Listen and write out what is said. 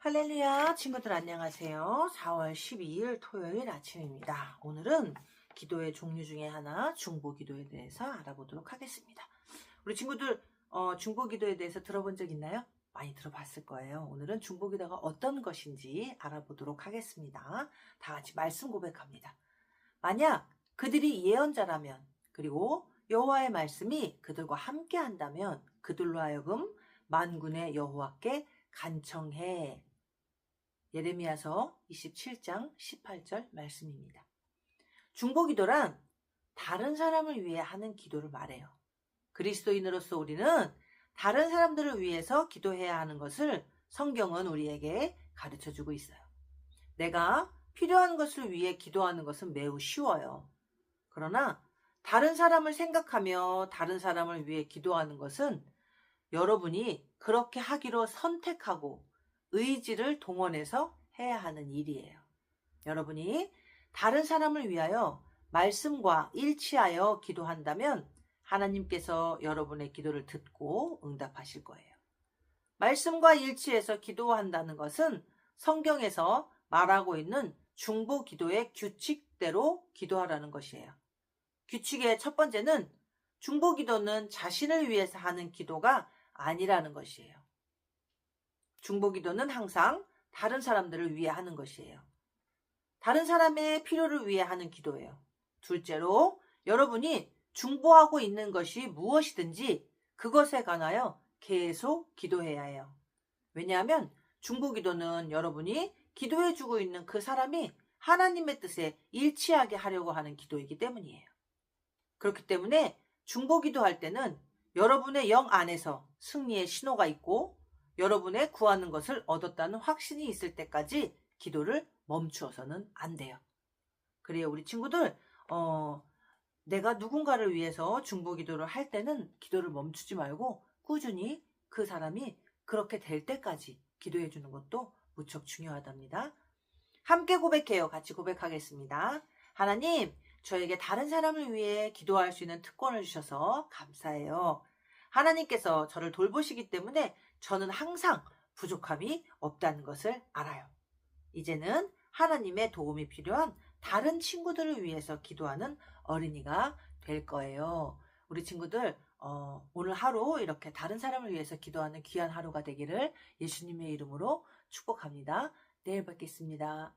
할렐루야 친구들 안녕하세요. 4월 12일 토요일 아침입니다. 오늘은 기도의 종류 중에 하나 중보 기도에 대해서 알아보도록 하겠습니다. 우리 친구들 어, 중보 기도에 대해서 들어본 적 있나요? 많이 들어봤을 거예요. 오늘은 중보 기도가 어떤 것인지 알아보도록 하겠습니다. 다 같이 말씀 고백합니다. 만약 그들이 예언자라면 그리고 여호와의 말씀이 그들과 함께 한다면 그들로 하여금 만군의 여호와께 간청해 예레미야서 27장 18절 말씀입니다. 중보기도란 다른 사람을 위해 하는 기도를 말해요. 그리스도인으로서 우리는 다른 사람들을 위해서 기도해야 하는 것을 성경은 우리에게 가르쳐 주고 있어요. 내가 필요한 것을 위해 기도하는 것은 매우 쉬워요. 그러나 다른 사람을 생각하며 다른 사람을 위해 기도하는 것은 여러분이 그렇게 하기로 선택하고 의지를 동원해서 해야 하는 일이에요. 여러분이 다른 사람을 위하여 말씀과 일치하여 기도한다면 하나님께서 여러분의 기도를 듣고 응답하실 거예요. 말씀과 일치해서 기도한다는 것은 성경에서 말하고 있는 중보 기도의 규칙대로 기도하라는 것이에요. 규칙의 첫 번째는 중보 기도는 자신을 위해서 하는 기도가 아니라는 것이에요. 중보 기도는 항상 다른 사람들을 위해 하는 것이에요. 다른 사람의 필요를 위해 하는 기도예요. 둘째로 여러분이 중보하고 있는 것이 무엇이든지 그것에 관하여 계속 기도해야 해요. 왜냐하면 중보 기도는 여러분이 기도해 주고 있는 그 사람이 하나님의 뜻에 일치하게 하려고 하는 기도이기 때문이에요. 그렇기 때문에 중보 기도할 때는 여러분의 영 안에서 승리의 신호가 있고 여러분의 구하는 것을 얻었다는 확신이 있을 때까지 기도를 멈추어서는 안 돼요. 그래요, 우리 친구들, 어, 내가 누군가를 위해서 중보 기도를 할 때는 기도를 멈추지 말고 꾸준히 그 사람이 그렇게 될 때까지 기도해 주는 것도 무척 중요하답니다. 함께 고백해요. 같이 고백하겠습니다. 하나님, 저에게 다른 사람을 위해 기도할 수 있는 특권을 주셔서 감사해요. 하나님께서 저를 돌보시기 때문에 저는 항상 부족함이 없다는 것을 알아요. 이제는 하나님의 도움이 필요한 다른 친구들을 위해서 기도하는 어린이가 될 거예요. 우리 친구들, 어, 오늘 하루 이렇게 다른 사람을 위해서 기도하는 귀한 하루가 되기를 예수님의 이름으로 축복합니다. 내일 뵙겠습니다.